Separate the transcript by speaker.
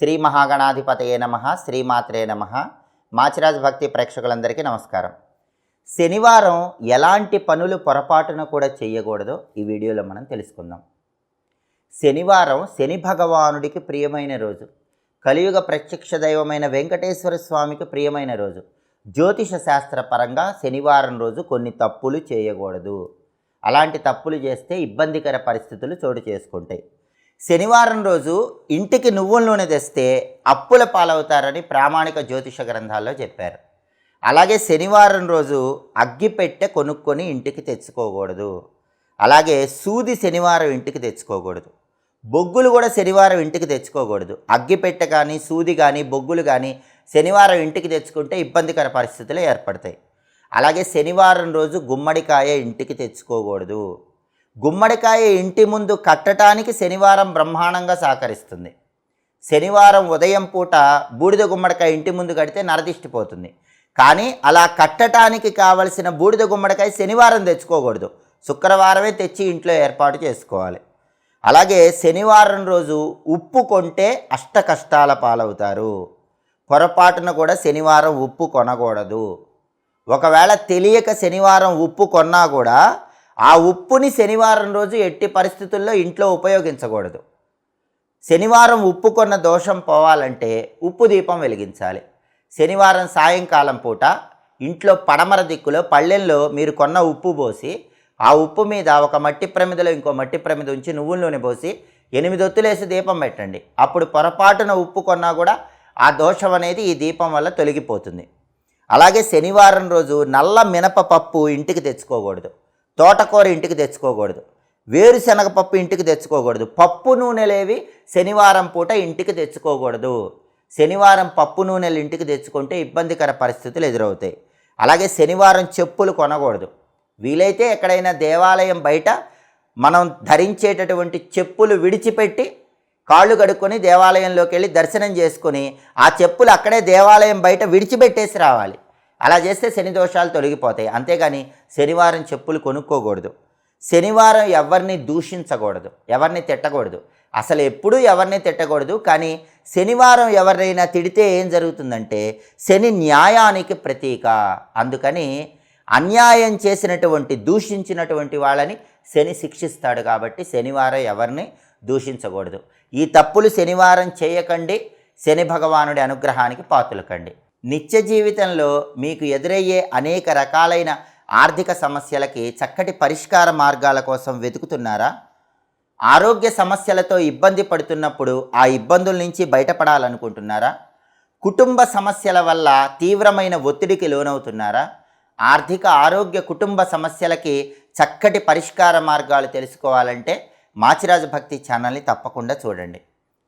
Speaker 1: శ్రీ మహాగణాధిపతయే నమ శ్రీమాత్రే నమ. మాచిరాజ్ భక్తి ప్రేక్షకులందరికీ నమస్కారం. శనివారం ఎలాంటి పనులు పొరపాటున కూడా చేయకూడదో ఈ వీడియోలో మనం తెలుసుకుందాం. శనివారం శని భగవానుడికి ప్రియమైన రోజు. కలియుగ ప్రత్యక్ష దైవమైన వెంకటేశ్వర స్వామికి ప్రియమైన రోజు. జ్యోతిష శాస్త్ర పరంగా శనివారం రోజు కొన్ని తప్పులు చేయకూడదు. అలాంటి తప్పులు చేస్తే ఇబ్బందికర పరిస్థితులు చోటు చేసుకుంటాయి. శనివారం రోజు ఇంటికి నువ్వుల నూనె తెస్తే అప్పుల పాలవుతారని ప్రామాణిక జ్యోతిష గ్రంథాల్లో చెప్పారు. అలాగే శనివారం రోజు అగ్గిపెట్టె కొనుక్కొని ఇంటికి తెచ్చుకోకూడదు. అలాగే సూది శనివారం ఇంటికి తెచ్చుకోకూడదు. బొగ్గులు కూడా శనివారం ఇంటికి తెచ్చుకోకూడదు. అగ్గిపెట్టె కానీ సూది కానీ బొగ్గులు కానీ శనివారం ఇంటికి తెచ్చుకుంటే ఇబ్బందికర పరిస్థితులు ఏర్పడతాయి. అలాగే శనివారం రోజు గుమ్మడికాయ ఇంటికి తెచ్చుకోకూడదు. గుమ్మడికాయ ఇంటి ముందు కట్టడానికి శనివారం బ్రహ్మాండంగా సహకరిస్తుంది. శనివారం ఉదయం పూట బూడిద గుమ్మడికాయ ఇంటి ముందు కడితే నరదిష్టిపోతుంది. కానీ అలా కట్టడానికి కావలసిన బూడిద గుమ్మడికాయ శనివారం తెచ్చుకోకూడదు. శుక్రవారమే తెచ్చి ఇంట్లో ఏర్పాటు చేసుకోవాలి. అలాగే శనివారం రోజు ఉప్పు కొంటే అష్ట కష్టాల పాలవుతారు. పొరపాటున కూడా శనివారం ఉప్పు కొనకూడదు. ఒకవేళ తెలియక శనివారం ఉప్పు కొన్నా కూడా ఆ ఉప్పుని శనివారం రోజు ఎట్టి పరిస్థితుల్లో ఇంట్లో ఉపయోగించకూడదు. శనివారం ఉప్పు కొన్న దోషం పోవాలంటే ఉప్పు దీపం వెలిగించాలి. శనివారం సాయంకాలం పూట ఇంట్లో పడమర దిక్కులో పళ్ళెంలో మీరు కొన్న ఉప్పు పోసి ఆ ఉప్పు మీద ఒక మట్టి ప్రమిదలో ఇంకో మట్టి ప్రమిద ఉంచి నువ్వుల నూనె పోసి ఎనిమిది ఒత్తులేసి దీపం పెట్టండి. అప్పుడు పొరపాటున ఉప్పు కొన్నా కూడా ఆ దోషం అనేది ఈ దీపం వల్ల తొలగిపోతుంది. అలాగే శనివారం రోజు నల్ల మినప పప్పు ఇంటికి తెచ్చుకోకూడదు. తోటకూర ఇంటికి తెచ్చుకోకూడదు. వేరుశనగ పప్పు ఇంటికి తెచ్చుకోకూడదు. పప్పు నూనెలేవి శనివారం పూట ఇంటికి తెచ్చుకోకూడదు. శనివారం పప్పు నూనెలు ఇంటికి తెచ్చుకుంటే ఇబ్బందికర పరిస్థితులు ఎదురవుతాయి. అలాగే శనివారం చెప్పులు కొనకూడదు. వీలైతే ఎక్కడైనా దేవాలయం బయట మనం ధరించేటటువంటి చెప్పులు విడిచిపెట్టి కాళ్ళు కడుక్కొని దేవాలయంలోకి వెళ్ళి దర్శనం చేసుకొని ఆ చెప్పులు అక్కడే దేవాలయం బయట విడిచిపెట్టేసి రావాలి. అలా చేస్తే శని దోషాలు తొలగిపోతాయి. అంతేగాని శనివారం చెప్పులు కొనుక్కోకూడదు. శనివారం ఎవరిని దూషించకూడదు. ఎవరిని తిట్టకూడదు. అసలు ఎప్పుడూ ఎవరిని తిట్టకూడదు. కానీ శనివారం ఎవరినైనా తిడితే ఏం జరుగుతుందంటే శని న్యాయానికి ప్రతీక. అందుకని అన్యాయం చేసినటువంటి దూషించినటువంటి వాళ్ళని శని శిక్షిస్తాడు కాబట్టి శనివారం ఎవరిని దూషించకూడదు. ఈ తప్పులు శనివారం చేయకండి. శని భగవానుడి అనుగ్రహానికి పాతులకండి. నిత్య జీవితంలో మీకు ఎదురయ్యే అనేక రకాలైన ఆర్థిక సమస్యలకి చక్కటి పరిష్కార మార్గాల కోసం వెతుకుతున్నారా? ఆరోగ్య సమస్యలతో ఇబ్బంది పడుతున్నప్పుడు ఆ ఇబ్బందుల నుంచి బయటపడాలనుకుంటున్నారా? కుటుంబ సమస్యల వల్ల తీవ్రమైన ఒత్తిడికి లోనవుతున్నారా? ఆర్థిక ఆరోగ్య కుటుంబ సమస్యలకి చక్కటి పరిష్కార మార్గాలు తెలుసుకోవాలంటే మాచిరాజు భక్తి ఛానల్ని తప్పకుండా చూడండి.